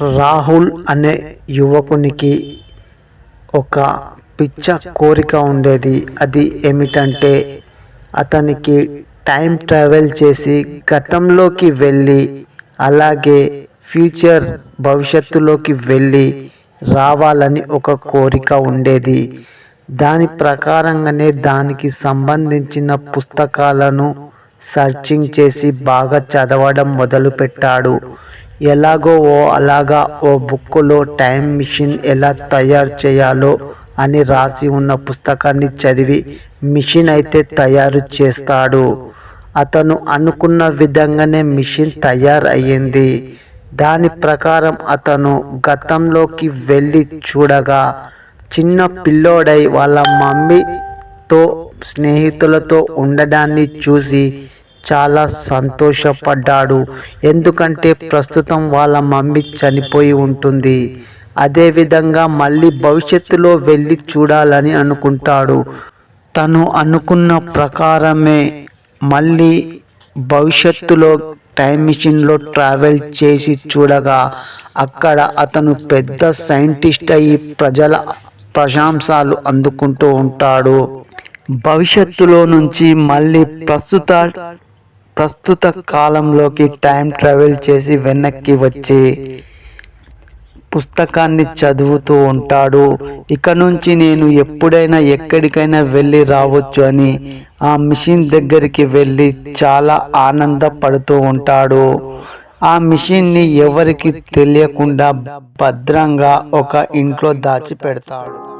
రాహుల్ అనే యువకునికి ఒక పిచ్చ కోరిక ఉండేది. అది ఏమిటంటే అతనికి టైం ట్రావెల్ చేసి గతంలోకి వెళ్ళి అలాగే ఫ్యూచర్ భవిష్యత్తులోకి వెళ్ళి రావాలని ఒక కోరిక ఉండేది. దాని ప్రకారంగానే దానికి సంబంధించిన పుస్తకాలను సర్చింగ్ చేసి బాగా చదవడం మొదలుపెట్టాడు. ఎలాగో ఓ అలాగా ఓ బుక్కులో టైం మిషన్ ఎలా తయారు చేయాలో అని రాసి ఉన్న పుస్తకాన్ని చదివి మిషన్ అయితే తయారు చేస్తాడు. అతను అనుకున్న విధంగానే మిషన్ తయారయ్యింది. దాని ప్రకారం అతను గతంలోకి వెళ్ళి చూడగా చిన్న పిల్లోడై వాళ్ళ మమ్మీతో స్నేహితులతో ఉండడాన్ని చూసి చాలా సంతోషపడ్డాడు. ఎందుకంటే ప్రస్తుతం వాళ్ళ మమ్మీ చనిపోయి ఉంటుంది. అదేవిధంగా మళ్ళీ భవిష్యత్తులో వెళ్ళి చూడాలని అనుకుంటాడు. తను అనుకున్న ప్రకారమే మళ్ళీ భవిష్యత్తులో టైం మిషన్లో ట్రావెల్ చేసి చూడగా అక్కడ అతను పెద్ద సైంటిస్ట్ అయ్యి ప్రజల ప్రశంసలు అందుకుంటూ ఉంటాడు. భవిష్యత్తులో నుంచి మళ్ళీ ప్రస్తుత ప్రస్తుత కాలంలోకి టైం ట్రావెల్ చేసి వెనక్కి వచ్చి పుస్తకాన్ని చదువుతూ ఉంటాడు. ఇక నుంచి నేను ఎప్పుడైనా ఎక్కడికైనా వెళ్ళి రావచ్చు అని ఆ మిషన్ దగ్గరికి వెళ్ళి చాలా ఆనందపడుతూ ఉంటాడు. ఆ మిషన్ని ఎవరికి తెలియకుండా భద్రంగా ఒక ఇంట్లో దాచి పెడతాడు